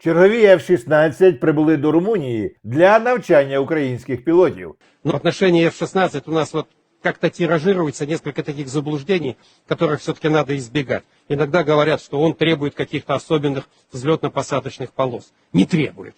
Чергові F-16 прибули до Румунії для навчання українських пілотів. Но в отношении F-16 у нас вот как-то тиражируется несколько таких заблуждений, которых все-таки надо избегать. Иногда говорят, что он требует каких-то особенных взлетно-посадочных полос. Не требует.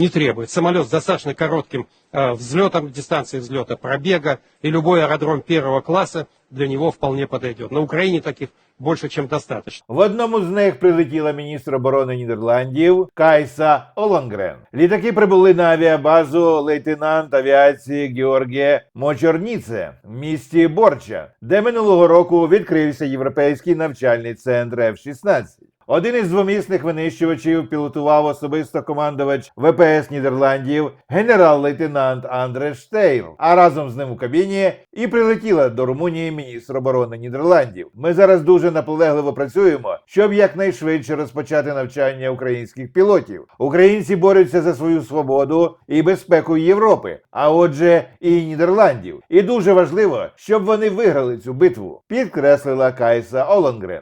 Не требует. Самолет с достаточно коротким э, взлетом, дистанцией взлета, пробега, и любой аэродром первого класса для него вполне подойдет. На Украине таких больше, чем достаточно. В одному з них прилетіла міністр оборони Нідерландів Кайса Олонгрен. Літаки прибули на авіабазу лейтенант авіації Георгія Мочорніце в місті Борча, де минулого року відкрився європейський навчальний центр F-16. Один із двомісних винищувачів пілотував особисто командувач ВПС Нідерландів генерал-лейтенант Андре Штейл. А разом з ним у кабіні і прилетіла до Румунії міністр оборони Нідерландів. Ми зараз дуже наполегливо працюємо, щоб якнайшвидше розпочати навчання українських пілотів. Українці борються за свою свободу і безпеку Європи, а отже, і Нідерландів. І дуже важливо, щоб вони виграли цю битву, підкреслила Кайса Олонгрен.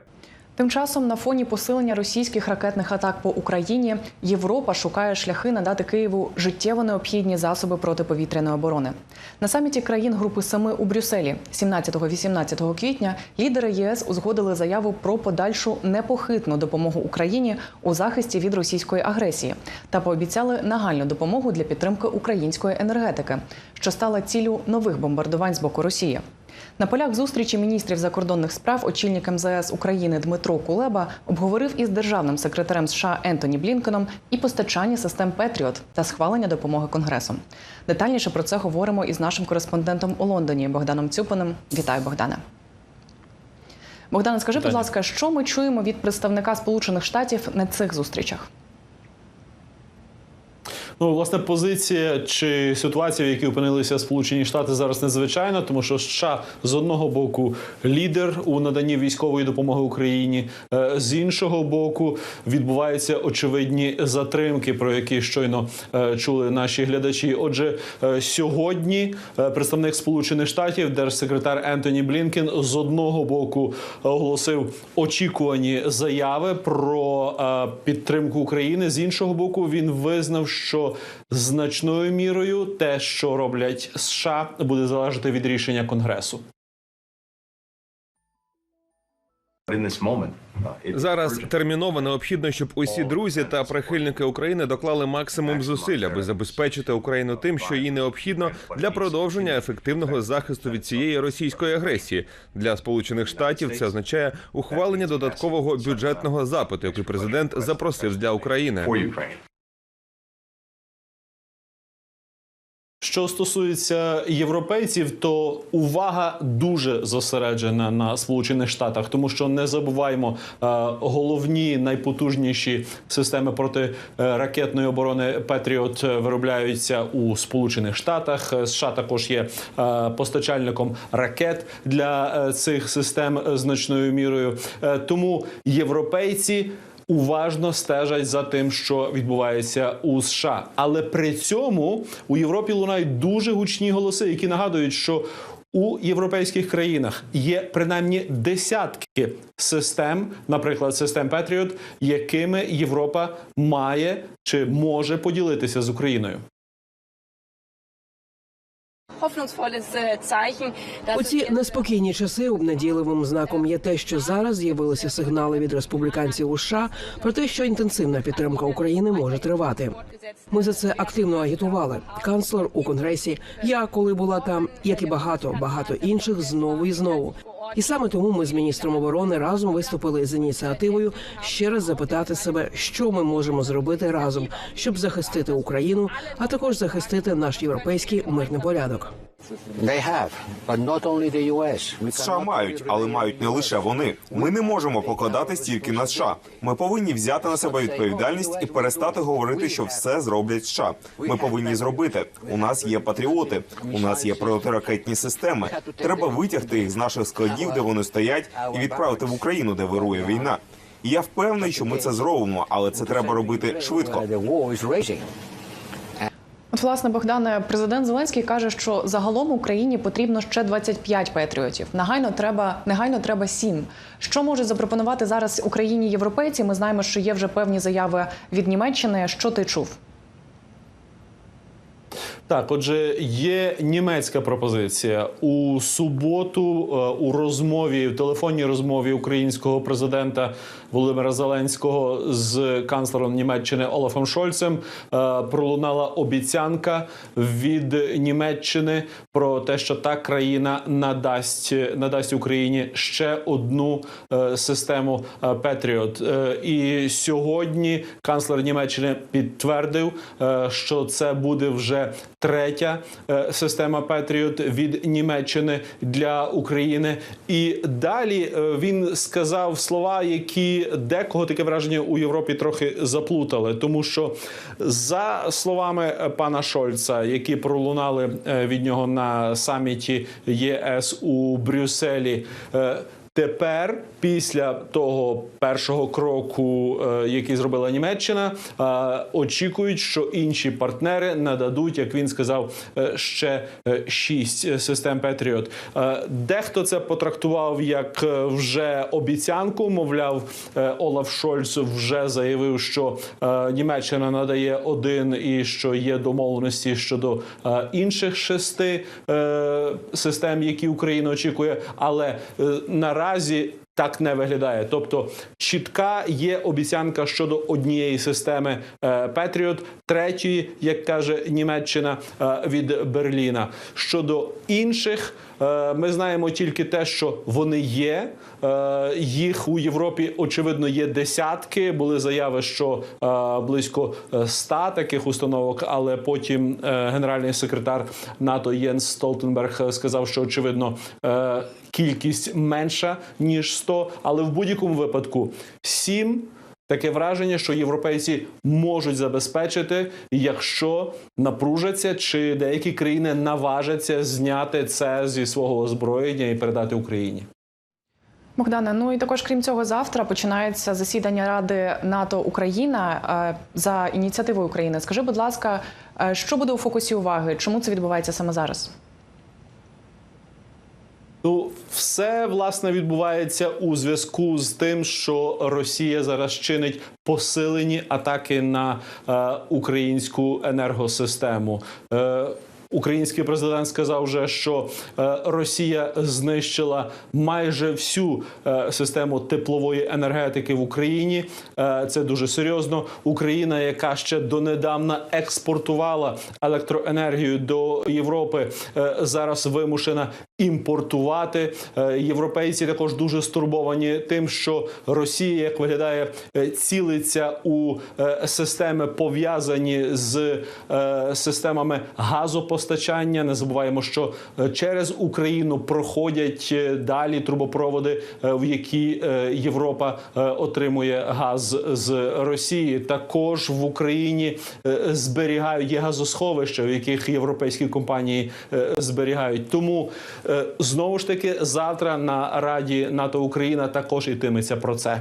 Тим часом на фоні посилення російських ракетних атак по Україні Європа шукає шляхи надати Києву життєво необхідні засоби протиповітряної оборони. На саміті країн Групи Семи у Брюсселі 17-18 квітня лідери ЄС узгодили заяву про подальшу непохитну допомогу Україні у захисті від російської агресії та пообіцяли нагальну допомогу для підтримки української енергетики, що стала ціллю нових бомбардувань з боку Росії. На полях зустрічі міністрів закордонних справ очільник МЗС України Дмитро Кулеба обговорив із державним секретарем США Ентоні Блінкеном і постачання систем Петріот та схвалення допомоги Конгресом. Детальніше про це говоримо із нашим кореспондентом у Лондоні Богданом Цюпиним. Вітаю, Богдане. Богдане, скажи, будь ласка, що ми чуємо від представника Сполучених Штатів на цих зустрічах? Ну, власне, позиція чи ситуація, в якій опинилися Сполучені Штати зараз незвичайна, тому що США з одного боку лідер у наданні військової допомоги Україні, е, з іншого боку відбуваються очевидні затримки, про які щойно е, чули наші глядачі. Отже, е, сьогодні представник Сполучених Штатів, держсекретар Ентоні Блінкен, з одного боку оголосив очікувані заяви про підтримку України. З іншого боку, він визнав, що значною мірою те, що роблять США, буде залежати від рішення Конгресу. Uh, Зараз терміново необхідно, щоб усі друзі та прихильники України доклали максимум зусиль, аби забезпечити Україну тим, що їй необхідно для продовження ефективного захисту від цієї російської агресії. Для сполучених штатів це означає ухвалення додаткового бюджетного запиту, який президент запросив для України. Що стосується європейців, то увага дуже зосереджена на Сполучених Штатах, тому що не забуваємо е, головні найпотужніші системи протиракетної оборони Петріот виробляються у Сполучених Штатах. Е, США також є е, постачальником ракет для е, цих систем е, значною мірою. Е, тому європейці уважно стежать за тим, що відбувається у США. Але при цьому у Європі лунають дуже гучні голоси, які нагадують, що у європейських країнах є принаймні десятки систем, наприклад, систем Петріот, якими Європа має чи може поділитися з Україною. У es ці неспокійні часи обнадійливим знаком є те, що зараз з'явилися сигнали від республіканців у США про те, що інтенсивна підтримка України може тривати. Ми за це активно агітували. Канцлер у конгресі, я коли була там, як і багато багато інших, знову і знову. І саме тому ми з міністром оборони разом виступили з ініціативою ще раз запитати себе, що ми можемо зробити разом, щоб захистити Україну, а також захистити наш європейський мирний порядок. США мають, але мають не лише вони. Ми не можемо покладатись тільки на США. Ми повинні взяти на себе відповідальність і перестати говорити, що все зроблять США. Ми повинні зробити. У нас є патріоти, у нас є протиракетні системи. Треба витягти їх з наших складів, де вони стоять, і відправити в Україну, де вирує війна. І я впевнений, що ми це зробимо, але це треба робити швидко. Власне, Богдане, президент Зеленський каже, що загалом Україні потрібно ще 25 патріотів. Негайно треба негайно треба сім. Що можуть запропонувати зараз Україні європейці? Ми знаємо, що є вже певні заяви від Німеччини. Що ти чув? Так, отже, є німецька пропозиція у суботу е, у розмові, в телефонній розмові українського президента Володимира Зеленського з канцлером Німеччини Олафом Шольцем е, пролунала обіцянка від Німеччини про те, що та країна надасть надасть Україні ще одну е, систему Петріот. І сьогодні канцлер Німеччини підтвердив, що це буде вже третя е, система Петріот від Німеччини для України. І далі е, він сказав слова, які декого таке враження у Європі трохи заплутали, тому що за словами е, пана Шольца, які пролунали від нього на саміті ЄС у Брюсселі. Тепер, після того першого кроку, е, який зробила Німеччина, е, очікують, що інші партнери нададуть, як він сказав, е, ще шість систем Петріот. Дехто це потрактував як вже обіцянку. Мовляв, Олаф Шольц вже заявив, що Німеччина надає один і що є домовленості щодо інших шести систем, які Україна очікує. Але е, наразі так не виглядає. Тобто чітка є обіцянка щодо однієї системи е, Петріот, третьої, як каже Німеччина е, від Берліна. Щодо інших, ми знаємо тільки те, що вони є. Е, Їх у Європі очевидно є десятки. Були заяви, що е, близько е, ста таких установок, але потім е, генеральний секретар НАТО Єнс Столтенберг е, сказав, що очевидно е, кількість менша ніж 100, але в будь-якому випадку 7 Таке враження, що європейці можуть забезпечити, якщо напружаться, чи деякі країни наважаться зняти це зі свого озброєння і передати Україні. Богдане, ну і також крім цього, завтра починається засідання Ради НАТО Україна е, за ініціативою України. Скажи, будь ласка, е, що буде у фокусі уваги? Чому це відбувається саме зараз? Ну, все власне відбувається у зв'язку з тим, що Росія зараз чинить посилені атаки на е, українську енергосистему. Е, Український президент сказав вже, що е, Росія знищила майже всю е, систему теплової енергетики в Україні. Е, Це дуже серйозно. Україна, яка ще донедавна експортувала електроенергію до Європи, зараз вимушена імпортувати. Е, Європейці також дуже стурбовані тим, що Росія, як виглядає, е, цілиться у е, системи пов'язані з системами газопостачання. Не забуваємо, що через Україну проходять далі трубопроводи, в які Європа отримує газ з Росії. Також в Україні зберігають є газосховища, в яких європейські компанії зберігають. Тому знову ж таки завтра на Раді НАТО Україна також йтиметься про це.